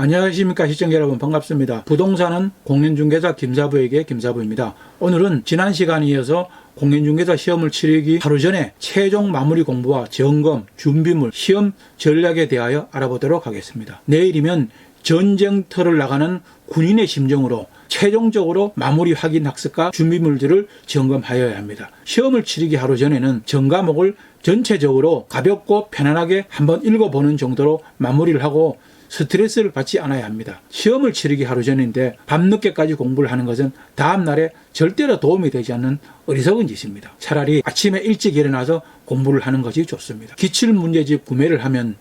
안녕하십니까 시청자 여러분 반갑습니다. 부동산은 공인중개사 김사부에게 김사부입니다. 오늘은 지난 시간에 이어서 공인중개사 시험을 치르기 하루 전에 최종 마무리 공부와 점검, 준비물, 시험 전략에 대하여 알아보도록 하겠습니다. 내일이면 전쟁터를 나가는 군인의 심정으로 최종적으로 마무리 확인 학습과 준비물들을 점검하여야 합니다. 시험을 치르기 하루 전에는 전 과목을 전체적으로 가볍고 편안하게 한번 읽어보는 정도로 마무리를 하고 스트레스를 받지 않아야 합니다. 시험을 치르기 하루 전인데 밤늦게까지 공부를 하는 것은 다음날에 절대로 도움이 되지 않는 어리석은 짓입니다. 차라리 아침에 일찍 일어나서 공부를 하는 것이 좋습니다. 기출 문제집 구매를 하면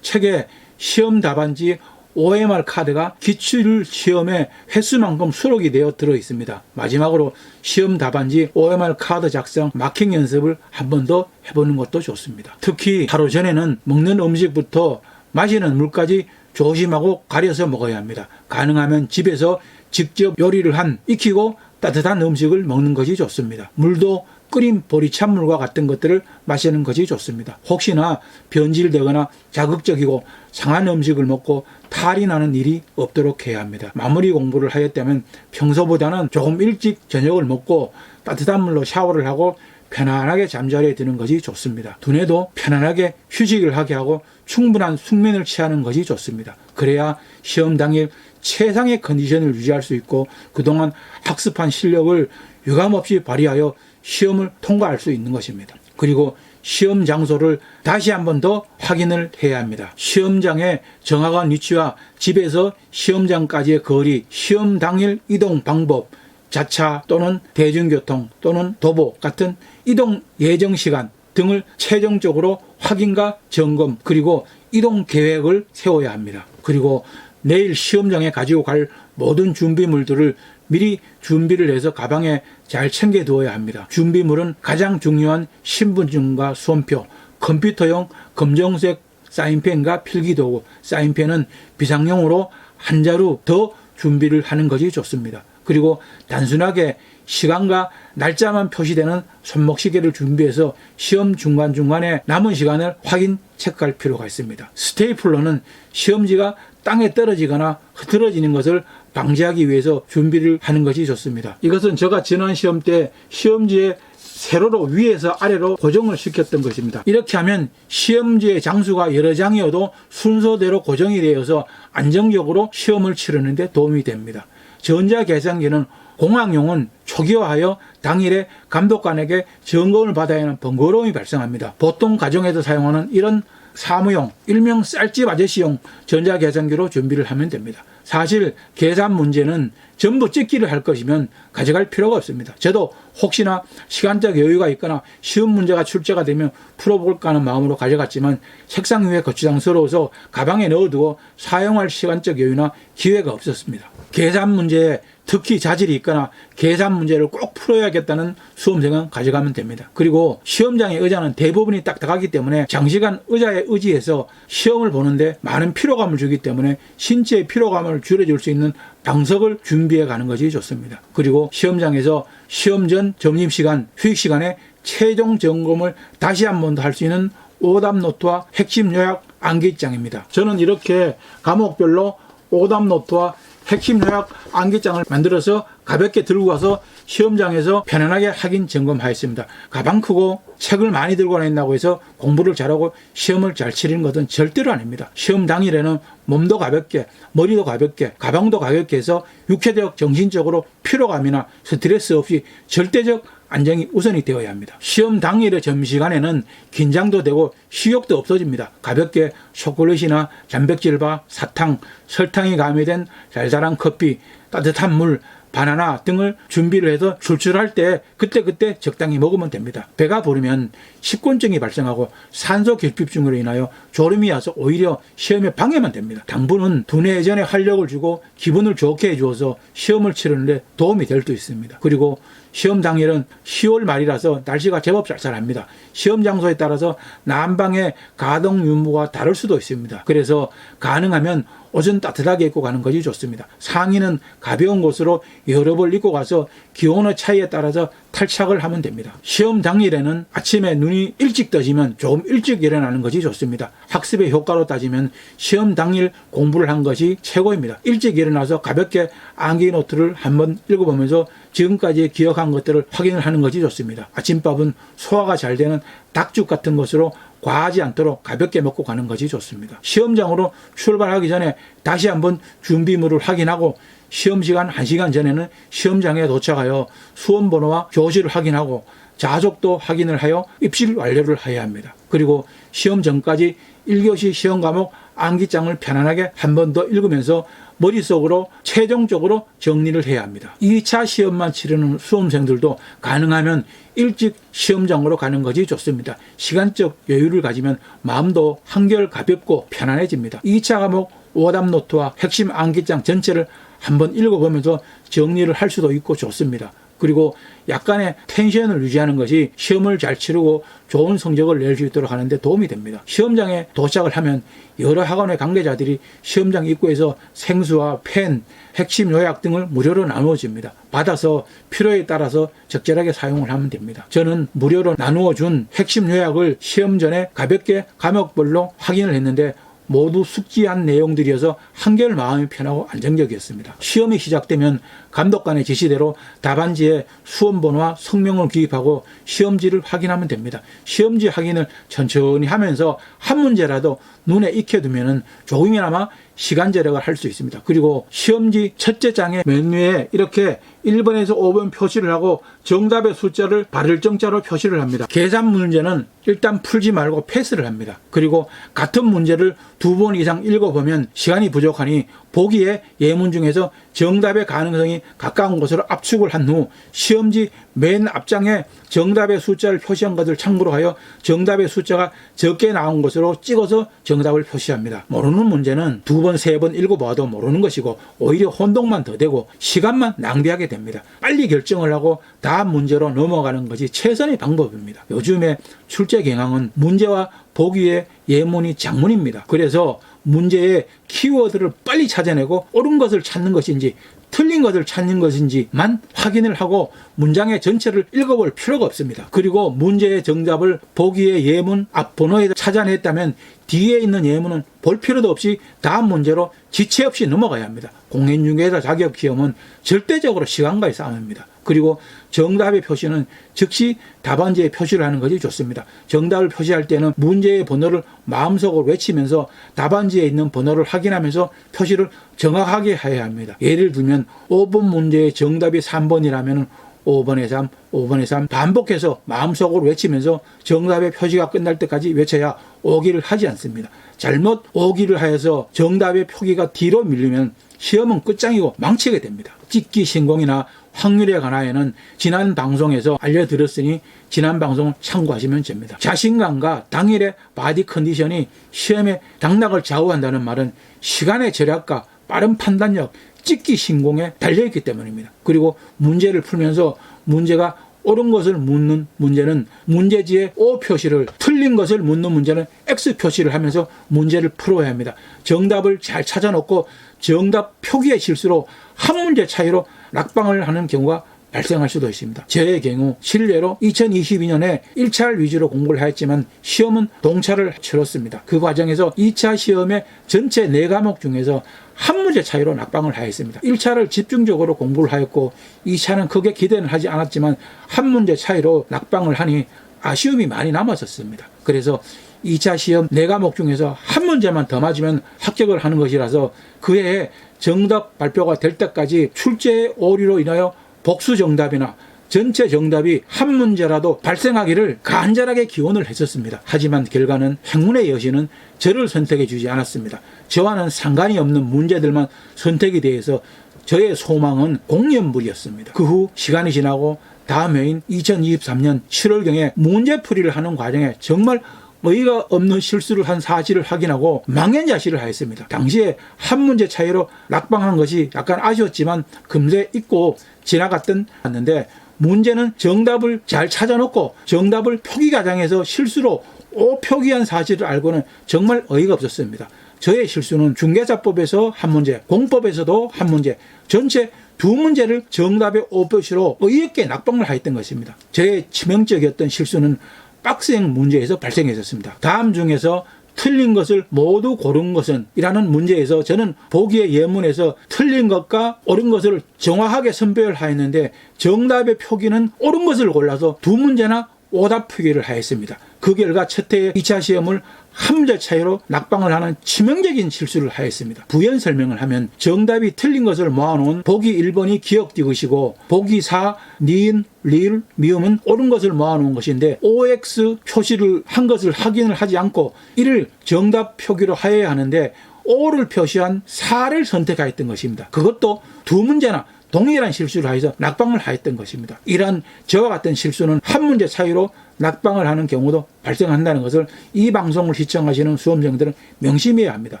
책에 시험 답안지 OMR 카드가 기출 시험의 횟수만큼 수록이 되어 들어 있습니다. 마지막으로 시험 답안지 OMR 카드 작성 마킹 연습을 한 번 더 해보는 것도 좋습니다. 특히 하루 전에는 먹는 음식부터 마시는 물까지 조심하고 가려서 먹어야 합니다. 가능하면 집에서 직접 요리를 한 익히고 따뜻한 음식을 먹는 것이 좋습니다. 물도 끓인 보리 찬물과 같은 것들을 마시는 것이 좋습니다. 혹시나 변질되거나 자극적이고 상한 음식을 먹고 탈이 나는 일이 없도록 해야 합니다. 마무리 공부를 하였다면 평소보다는 조금 일찍 저녁을 먹고 따뜻한 물로 샤워를 하고 편안하게 잠자리에 드는 것이 좋습니다. 두뇌도 편안하게 휴식을 하게 하고 충분한 숙면을 취하는 것이 좋습니다. 그래야 시험 당일 최상의 컨디션을 유지할 수 있고 그동안 학습한 실력을 유감없이 발휘하여 시험을 통과할 수 있는 것입니다. 그리고 시험 장소를 다시 한 번 더 확인을 해야 합니다. 시험장의 정확한 위치와 집에서 시험장까지의 거리, 시험 당일 이동 방법, 자차 또는 대중교통 또는 도보 같은 이동 예정 시간 등을 최종적으로 확인과 점검 그리고 이동 계획을 세워야 합니다. 그리고 내일 시험장에 가지고 갈 모든 준비물들을 미리 준비를 해서 가방에 잘 챙겨 두어야 합니다. 준비물은 가장 중요한 신분증과 수험표, 컴퓨터용 검정색 사인펜과 필기도구, 사인펜은 비상용으로 한 자루 더 준비를 하는 것이 좋습니다. 그리고 단순하게 시간과 날짜만 표시되는 손목시계를 준비해서 시험 중간중간에 남은 시간을 확인 체크할 필요가 있습니다. 스테이플러는 시험지가 땅에 떨어지거나 흐트러지는 것을 방지하기 위해서 준비를 하는 것이 좋습니다. 이것은 제가 지난 시험 때 시험지에 세로로 위에서 아래로 고정을 시켰던 것입니다. 이렇게 하면 시험지의 장수가 여러 장이어도 순서대로 고정이 되어서 안정적으로 시험을 치르는데 도움이 됩니다. 전자계산기는 공학용은 초기화하여 당일에 감독관에게 점검을 받아야 하는 번거로움이 발생합니다. 보통 가정에서 사용하는 이런 사무용, 일명 쌀집 아저씨용 전자계산기로 준비를 하면 됩니다. 사실 계산 문제는 전부 찍기를 할 것이면 가져갈 필요가 없습니다. 저도 혹시나 시간적 여유가 있거나 시험 문제가 출제가 되면 풀어볼까 하는 마음으로 가져갔지만 책상 위에 거추장스러워서 가방에 넣어두고 사용할 시간적 여유나 기회가 없었습니다. 계산 문제에 특히 자질이 있거나 계산 문제를 꼭 풀어야겠다는 수험생은 가져가면 됩니다. 그리고 시험장의 의자는 대부분이 딱딱하기 때문에 장시간 의자에 의지해서 시험을 보는데 많은 피로감을 주기 때문에 신체의 피로감을 줄여줄 수 있는 방석을 준비해 가는 것이 좋습니다. 그리고 시험장에서 시험 전 점심시간, 휴식시간에 최종 점검을 다시 한 번 더 할 수 있는 오답 노트와 핵심 요약 암기장입니다. 저는 이렇게 과목별로 오답 노트와 핵심 요약 암기장을 만들어서 가볍게 들고 가서 시험장에서 편안하게 확인 점검하였습니다. 가방 크고 책을 많이 들고 다닌다고 해서 공부를 잘하고 시험을 잘 치르는 것은 절대로 아닙니다. 시험 당일에는 몸도 가볍게, 머리도 가볍게, 가방도 가볍게 해서 육체적, 정신적으로 피로감이나 스트레스 없이 절대적 안정이 우선이 되어야 합니다. 시험 당일의 점심시간에는 긴장도 되고 식욕도 없어집니다. 가볍게 초콜릿이나 단백질바, 사탕, 설탕이 가미된 달달한 커피, 따뜻한 물, 바나나 등을 준비를 해서 출출할 때 그때그때 적당히 먹으면 됩니다. 배가 부르면 식곤증이 발생하고 산소 결핍증으로 인하여 졸음이 와서 오히려 시험에 방해만 됩니다. 당분은 두뇌 예전에 활력을 주고 기분을 좋게 해주어서 시험을 치르는데 도움이 될 수 있습니다. 그리고 시험 당일은 10월 말이라서 날씨가 제법 쌀쌀합니다. 시험 장소에 따라서 난방의 가동 유무가 다를 수도 있습니다. 그래서 가능하면 옷은 따뜻하게 입고 가는 것이 좋습니다. 상의는 가벼운 곳으로 여러 벌 입고 가서 기온의 차이에 따라서 탈착을 하면 됩니다. 시험 당일에는 아침에 눈이 일찍 떠지면 조금 일찍 일어나는 것이 좋습니다. 학습의 효과로 따지면 시험 당일 공부를 한 것이 최고입니다. 일찍 일어나서 가볍게 암기 노트를 한번 읽어보면서 지금까지 기억한 것들을 확인을 하는 것이 좋습니다. 아침밥은 소화가 잘 되는 닭죽 같은 것으로 과하지 않도록 가볍게 먹고 가는 것이 좋습니다. 시험장으로 출발하기 전에 다시 한번 준비물을 확인하고 시험 시간 1시간 전에는 시험장에 도착하여 수험 번호와 교실을 확인하고 자족도 확인을 하여 입실 완료를 해야 합니다. 그리고 시험 전까지 1교시 시험 과목 암기장을 편안하게 한 번 더 읽으면서 머릿속으로 최종적으로 정리를 해야 합니다. 2차 시험만 치르는 수험생들도 가능하면 일찍 시험장으로 가는 것이 좋습니다. 시간적 여유를 가지면 마음도 한결 가볍고 편안해집니다. 2차 과목 오답 노트와 핵심 암기장 전체를 한번 읽어보면서 정리를 할 수도 있고 좋습니다. 그리고 약간의 텐션을 유지하는 것이 시험을 잘 치르고 좋은 성적을 낼 수 있도록 하는데 도움이 됩니다. 시험장에 도착을 하면 여러 학원의 관계자들이 시험장 입구에서 생수와 펜, 핵심 요약 등을 무료로 나누어집니다. 받아서 필요에 따라서 적절하게 사용을 하면 됩니다. 저는 무료로 나누어 준 핵심 요약을 시험 전에 가볍게 과목별로 확인을 했는데 모두 숙지한 내용들이어서 한결 마음이 편하고 안정적이었습니다. 시험이 시작되면 감독관의 지시대로 답안지에 수험번호와 성명을 기입하고 시험지를 확인하면 됩니다. 시험지 확인을 천천히 하면서 한 문제라도 눈에 익혀두면 조금이나마 시간 절약을 할 수 있습니다. 그리고 시험지 첫째 장의 맨 위에 이렇게 1번에서 5번 표시를 하고 정답의 숫자를 발을 정자로 표시를 합니다. 계산 문제는 일단 풀지 말고 패스를 합니다. 그리고 같은 문제를 두 번 이상 읽어보면 시간이 부족하니 보기에 예문 중에서 정답의 가능성이 가까운 것으로 압축을 한 후 시험지 맨 앞장에 정답의 숫자를 표시한 것을 참고로 하여 정답의 숫자가 적게 나온 것으로 찍어서 정답을 표시합니다. 모르는 문제는 두 번, 세 번 읽어봐도 모르는 것이고 오히려 혼동만 더 되고 시간만 낭비하게 됩니다. 빨리 결정을 하고 다음 문제로 넘어가는 것이 최선의 방법입니다. 요즘에 출제 경향은 문제와 보기의 예문이 장문입니다. 그래서 문제의 키워드를 빨리 찾아내고 옳은 것을 찾는 것인지 틀린 것을 찾는 것인지만 확인을 하고 문장의 전체를 읽어볼 필요가 없습니다. 그리고 문제의 정답을 보기의 예문 앞 번호에 찾아냈다면 뒤에 있는 예문은 볼 필요도 없이 다음 문제로 지체 없이 넘어가야 합니다. 공인중개사 자격 시험은 절대적으로 시간과의 싸움입니다. 그리고 정답의 표시는 즉시 답안지에 표시를 하는 것이 좋습니다. 정답을 표시할 때는 문제의 번호를 마음속으로 외치면서 답안지에 있는 번호를 확인하면서 표시를 정확하게 해야 합니다. 예를 들면 5번 문제의 정답이 3번이라면 5번에 3, 5번에 3 반복해서 마음속으로 외치면서 정답의 표시가 끝날 때까지 외쳐야 오기를 하지 않습니다. 잘못 오기를 하여서 정답의 표기가 뒤로 밀리면 시험은 끝장이고 망치게 됩니다. 찍기 신공이나 확률에 관하여는 지난 방송에서 알려드렸으니 지난 방송을 참고하시면 됩니다. 자신감과 당일의 바디 컨디션이 시험의 당락을 좌우한다는 말은 시간의 절약과 빠른 판단력, 찍기 신공에 달려있기 때문입니다. 그리고 문제를 풀면서 문제가 옳은 것을 묻는 문제는 문제지에 O 표시를 틀린 것을 묻는 문제는 X 표시를 하면서 문제를 풀어야 합니다. 정답을 잘 찾아놓고 정답 표기의 실수로 한 문제 차이로 낙방을 하는 경우가 발생할 수도 있습니다. 저의 경우 실례로 2022년에 1차를 위주로 공부를 하였지만 시험은 동차를 치렀습니다. 그 과정에서 2차 시험의 전체 4과목 중에서 한 문제 차이로 낙방을 하였습니다. 1차를 집중적으로 공부를 하였고 2차는 크게 기대는 하지 않았지만 한 문제 차이로 낙방을 하니 아쉬움이 많이 남았었습니다. 그래서 2차 시험 4과목 중에서 한 문제만 더 맞으면 합격을 하는 것이라서 그해에 정답 발표가 될 때까지 출제 오류로 인하여 복수 정답이나 전체 정답이 한 문제라도 발생하기를 간절하게 기원을 했었습니다. 하지만 결과는 행운의 여신은 저를 선택해 주지 않았습니다. 저와는 상관이 없는 문제들만 선택이 되어서 저의 소망은 공연물이었습니다. 그 후 시간이 지나고 다음 해인 2023년 7월경에 문제풀이를 하는 과정에 정말 의의가 없는 실수를 한 사실을 확인하고 망연자실을 하였습니다. 당시에 한 문제 차이로 낙방한 것이 약간 아쉬웠지만 금세 잊고 지나갔던 왔는데 문제는 정답을 잘 찾아놓고 정답을 표기 과정에서 실수로 오 표기한 사실을 알고는 정말 어이가 없었습니다. 저의 실수는 중개자법에서 한 문제, 공법에서도 한 문제, 전체 두 문제를 정답의 오표시로 의있게 낙방을 하였던 것입니다. 저의 치명적이었던 실수는 박스형 문제에서 발생했었습니다. 다음 중에서 틀린 것을 모두 고른 것은 이라는 문제에서 저는 보기의 예문에서 틀린 것과 옳은 것을 정확하게 선별하였는데 정답의 표기는 옳은 것을 골라서 두 문제나 오답 표기를 하였습니다. 그 결과 첫 해의 2차 시험을 한 문제 차이로 낙방을 하는 치명적인 실수를 하였습니다. 부연 설명을 하면 정답이 틀린 것을 모아놓은 보기 1번이 기억 디귿이고 보기 4, 니은, 리을, 미음은 옳은 것을 모아놓은 것인데 OX 표시를 한 것을 확인을 하지 않고 이를 정답 표기로 하여야 하는데 O를 표시한 4를 선택하였던 것입니다. 그것도 두 문제나 동일한 실수를 하여서 낙방을 하였던 것입니다. 이러한 저와 같은 실수는 한 문제 차이로 낙방을 하는 경우도 발생한다는 것을 이 방송을 시청하시는 수험생들은 명심해야 합니다.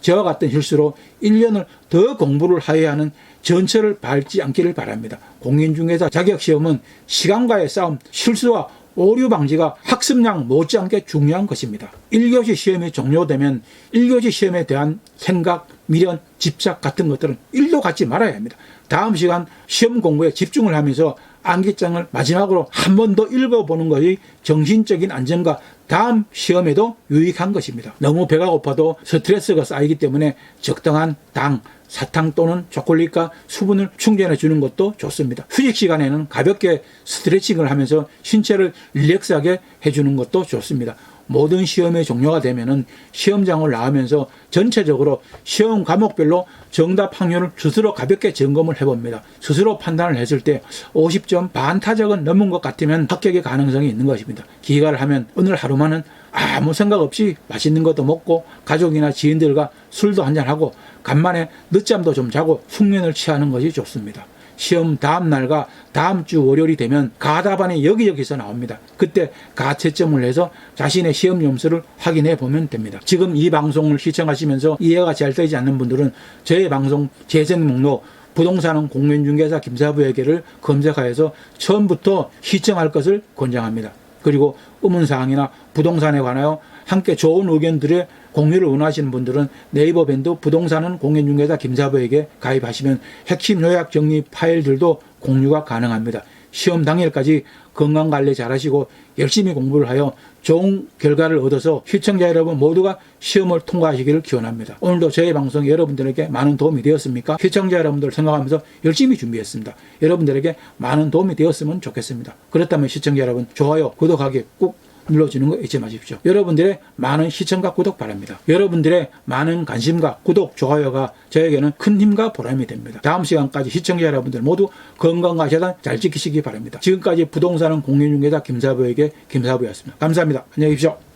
저와 같은 실수로 1년을 더 공부를 하여야 하는 전철을 밟지 않기를 바랍니다. 공인중개사 자격시험은 시간과의 싸움, 실수와 오류 방지가 학습량 못지않게 중요한 것입니다. 1교시 시험이 종료되면 1교시 시험에 대한 생각, 미련, 집착 같은 것들은 1도 갖지 말아야 합니다. 다음 시간 시험 공부에 집중을 하면서 암기장을 마지막으로 한 번 더 읽어보는 것이 정신적인 안정과 다음 시험에도 유익한 것입니다. 너무 배가 고파도 스트레스가 쌓이기 때문에 적당한 당, 사탕 또는 초콜릿과 수분을 충전해 주는 것도 좋습니다. 휴식 시간에는 가볍게 스트레칭을 하면서 신체를 릴렉스하게 해주는 것도 좋습니다. 모든 시험의 종료가 되면은 시험장을 나오면서 전체적으로 시험 과목별로 정답 확률을 스스로 가볍게 점검을 해봅니다. 스스로 판단을 했을 때 50점 반 타적은 넘은 것 같으면 합격의 가능성이 있는 것입니다. 기가를 하면 오늘 하루만은 아무 생각 없이 맛있는 것도 먹고 가족이나 지인들과 술도 한잔하고 간만에 늦잠도 좀 자고 숙면을 취하는 것이 좋습니다. 시험 다음 날과 다음 주 월요일이 되면 가다반이 여기저기서 나옵니다. 그때 가채점을 해서 자신의 시험 점수를 확인해 보면 됩니다. 지금 이 방송을 시청하시면서 이해가 잘 되지 않는 분들은 저의 방송 재생 목록 부동산은 공인중개사 김사부에게를 검색하여서 처음부터 시청할 것을 권장합니다. 그리고 의문사항이나 부동산에 관하여 함께 좋은 의견들의 공유를 원하시는 분들은 네이버 밴드 부동산은 공인중개사 김사부에게 가입하시면 핵심 요약 정리 파일들도 공유가 가능합니다. 시험 당일까지 건강 관리 잘하시고 열심히 공부를 하여 좋은 결과를 얻어서 시청자 여러분 모두가 시험을 통과하시기를 기원합니다. 오늘도 저희 방송이 여러분들에게 많은 도움이 되었습니까? 시청자 여러분들 생각하면서 열심히 준비했습니다. 여러분들에게 많은 도움이 되었으면 좋겠습니다. 그렇다면 시청자 여러분 좋아요, 구독하기 꼭 눌러주는 거 잊지 마십시오. 여러분들의 많은 시청과 구독 바랍니다. 여러분들의 많은 관심과 구독, 좋아요가 저에게는 큰 힘과 보람이 됩니다. 다음 시간까지 시청자 여러분들 모두 건강과 재단 잘 지키시기 바랍니다. 지금까지 부동산은 공인중개사 김사부에게 김사부였습니다. 감사합니다. 안녕히 계십시오.